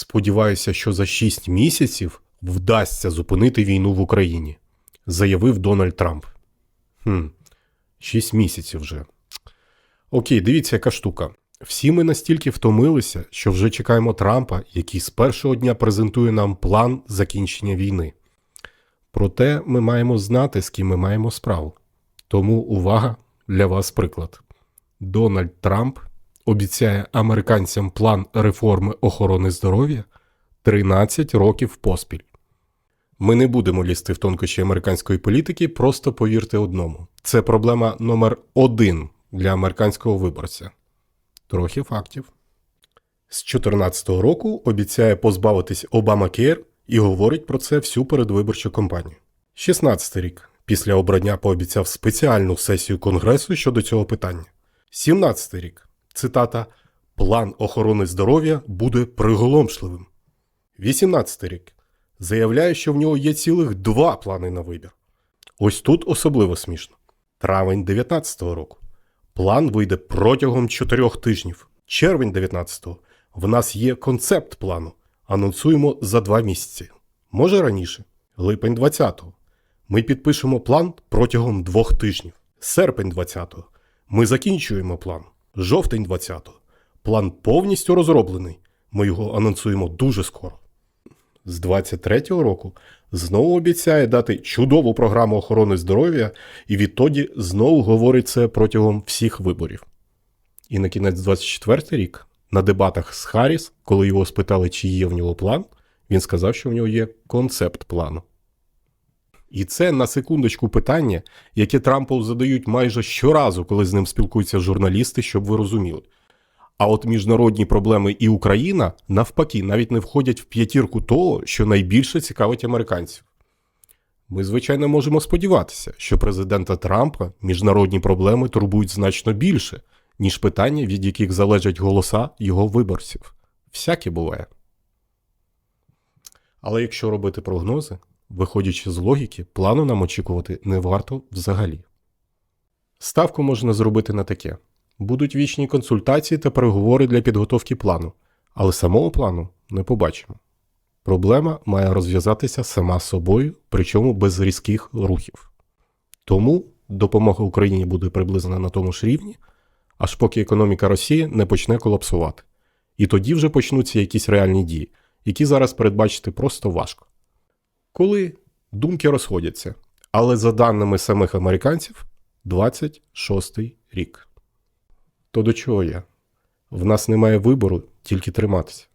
Сподіваюся, що за 6 місяців вдасться зупинити війну в Україні, заявив Дональд Трамп. Хм, 6 місяців вже. Окей, дивіться, яка штука. Всі ми настільки втомилися, що вже чекаємо Трампа, який з першого дня презентує нам план закінчення війни. Проте ми маємо знати, з ким ми маємо справу. Тому увага для вас приклад. Дональд Трамп обіцяє американцям план реформи охорони здоров'я 13 років поспіль. Ми не будемо лізти в тонкощі американської політики, просто повірте одному. Це проблема номер один для американського виборця. Трохи фактів. З 2014 року обіцяє позбавитись Обама Кер і говорить про це всю передвиборчу кампанію. 16 рік. Після обрання пообіцяв спеціальну сесію Конгресу щодо цього питання. 17 рік. Цитата: План охорони здоров'я буде приголомшливим. 18 рік. Заявляє, що в нього є цілих два плани на вибір. Ось тут особливо смішно. Травень 19-го року. План вийде протягом 4 тижнів. Червень 19-го. В нас є концепт плану. Анонсуємо за 2 місяці. Може раніше. Липень 20-го. Ми підпишемо план протягом двох тижнів. Серпень 20-го. Ми закінчуємо план. Жовтень 20-го. План повністю розроблений. Ми його анонсуємо дуже скоро. З 23-го року знову обіцяє дати чудову програму охорони здоров'я і відтоді знову говорить це протягом всіх виборів. І на кінець 24 рік на дебатах з Харріс, коли його спитали, чи є в нього план, він сказав, що в нього є концепт плану. І це на секундочку питання, яке Трампу задають майже щоразу, коли з ним спілкуються журналісти, щоб ви розуміли. А от міжнародні проблеми і Україна навпаки навіть не входять в п'ятірку того, що найбільше цікавить американців. Ми, звичайно, можемо сподіватися, що президента Трампа міжнародні проблеми турбують значно більше, ніж питання, від яких залежать голоса його виборців. Всяке буває. Але якщо робити прогнози, виходячи з логіки, плану нам очікувати не варто взагалі. Ставку можна зробити на таке: будуть вічні консультації та переговори для підготовки плану, але самого плану не побачимо. Проблема має розв'язатися сама собою, причому без різких рухів. Тому допомога Україні буде приблизно на тому ж рівні, аж поки економіка Росії не почне колапсувати. І тоді вже почнуться якісь реальні дії, які зараз передбачити просто важко. Коли думки розходяться, але за даними самих американців, 26-й рік. То до чого я? В нас немає вибору, тільки триматися.